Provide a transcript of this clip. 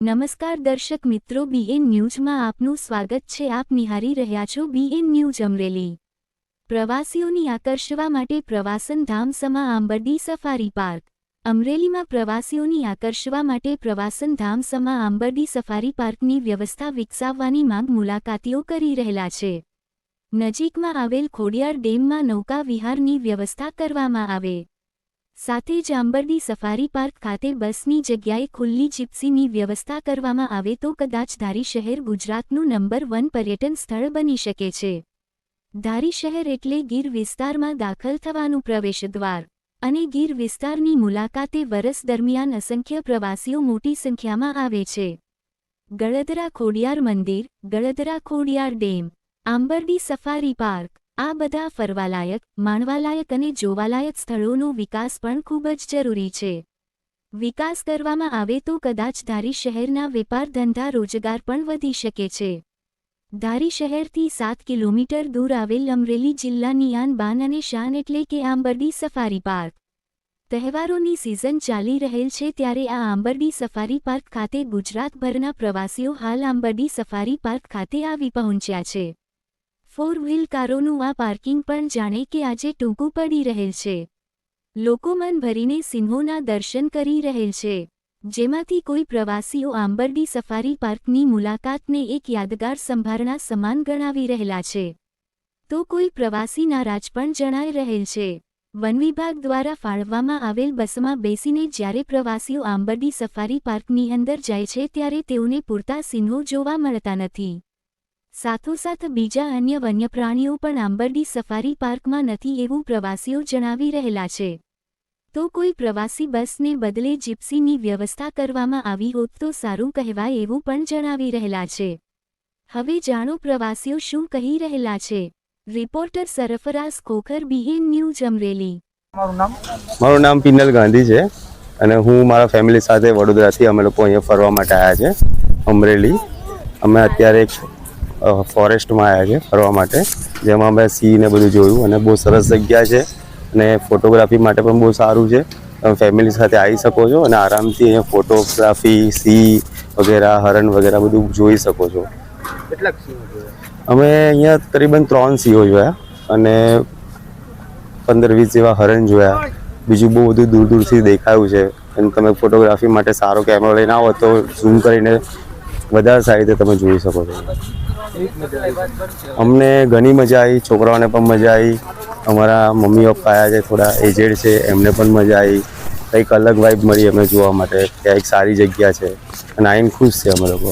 નમસ્કાર દર્શક મિત્રો બીએન ન્યૂઝમાં આપનું સ્વાગત છે. આપ નિહારી રહ્યા છો બીએન ન્યૂઝ અમરેલી. પ્રવાસીઓની આકર્ષવા માટે પ્રવાસન ધામ સમા આંબરડી સફારી પાર્ક. અમરેલીમાં પ્રવાસીઓની આકર્ષવા માટે પ્રવાસન ધામ સમા આંબરડી સફારી પાર્કની વ્યવસ્થા વિકસાવવાની માંગ મુલાકાતીઓ કરી રહેલા છે. નજીકમાં આવેલ ખોડિયાર ડેમમાં નૌકા વિહારની વ્યવસ્થા કરવામાં આવે. સાથે જ આંબરડી સફારી પાર્ક ખાતે બસની જગ્યાએ ખુલ્લી જીપ્સીની વ્યવસ્થા કરવામાં આવે તો કદાચ ધારી શહેર ગુજરાતનું નંબર વન પર્યટન સ્થળ બની શકે છે. ધારી શહેર એટલે ગીર વિસ્તારમાં દાખલ થવાનું પ્રવેશદ્વાર અને ગીર વિસ્તારની મુલાકાતે વરસ દરમિયાન અસંખ્ય પ્રવાસીઓ મોટી સંખ્યામાં આવે છે. ગળદરા ખોડિયાર મંદિર, Galdara Khodiyar dam, Ambardi safari park આ બધા ફરવાલાયક, માણવાલાયક અને જોવાલાયક સ્થળોનો વિકાસ પણ ખૂબ જ જરૂરી છે. વિકાસ કરવામાં આવે તો કદાચ ધારી શહેરના વેપાર ધંધા રોજગાર પણ વધી શકે છે. ધારી શહેરથી સાત કિલોમીટર દૂર આવેલ અમરેલી જિલ્લાની આનબાન અને શાન એટલે કે આંબરડી સફારી પાર્ક. તહેવારોની સિઝન ચાલી રહેલ છે ત્યારે આ આંબરડી સફારી પાર્ક ખાતે ગુજરાતભરના પ્રવાસીઓ હાલ આંબરડી સફારી પાર્ક ખાતે આવી પહોંચ્યા છે. ફોર વ્હીલ કારોનું આ પાર્કિંગ પણ જાણે કે આજે ટૂંકું પડી રહેલ છે. લોકો મન ભરીને સિંહોના દર્શન કરી રહેલ છે. જેમાંથી કોઈ પ્રવાસીઓ આંબરડી સફારી પાર્કની મુલાકાતને એક યાદગાર સંભારણા સમાન ગણાવી રહેલા છે. તો કોઈ પ્રવાસી નારાજ પણ જણાઈ રહેલ છે. વન વિભાગ દ્વારા ફાળવવામાં આવેલ બસમાં બેસીને જ્યારે પ્રવાસીઓ આંબરડી સફારી પાર્કની અંદર જાય છે ત્યારે તેઓને પૂરતા સિંહો જોવા મળતા નથી. સાથોસાથ બીજા અન્ય વન્યપ્રાણીઓ પણ આંબરડી સફારી પાર્કમાં નથી એવું પ્રવાસીઓ જણાવી રહેલા છે. તો કોઈ પ્રવાસી બસને બદલે જીપ્સીની વ્યવસ્થા કરવામાં આવી હોત તો સારું કહેવાય એવું પણ જણાવી રહેલા છે. હવે જાણો પ્રવાસીઓ શું કહી રહેલા છે. Reporter Sarfaraz Khokhar BN news Amreli. મારું નામ? પિનલ ગાંધી છે અને હું મારા ફેમિલી સાથે વડોદરાથી અમે લોકો અહીંયા ફરવા માટે આવ્યા છે અમરેલી. અમે અત્યારે એક ફોરેસ્ટમાં આવ્યા છે ફરવા માટે. જેમાં અમે સિંહ ને બધું જોયું અને બહુ સરસ જગ્યા છે અને ફોટોગ્રાફી માટે પણ બહુ સારું છે. તમે ફેમિલી સાથે આવી શકો છો અને આરામથી અહીંયા ફોટોગ્રાફી સિંહ વગેરે હરણ વગેરે બધું જોઈ શકો છો. કેટલાક અમે અહીંયા તરીબન ત્રણ સિંહો જોયા અને પંદર વીસ જેવા હરણ જોયા. બીજું બહુ બધું દૂર દૂરથી દેખાયું છે. અને તમે ફોટોગ્રાફી માટે સારો કેમેરો લઈને આવો તો ઝૂમ કરીને વધારે સારી રીતે તમે જોઈ શકો છો. અમને ઘણી મજા આવી છોકરાઓને પણ મજા આવી અમારા મમ્મી પપ્પા છે, થોડા એજેડ છે, એમને પણ મજા આવી કંઈક અલગ વાઇબ મળી અમે જોવા માટે. કે એક સારી જગ્યા છે. અને આઈને ખુશ છે અમે લોકો.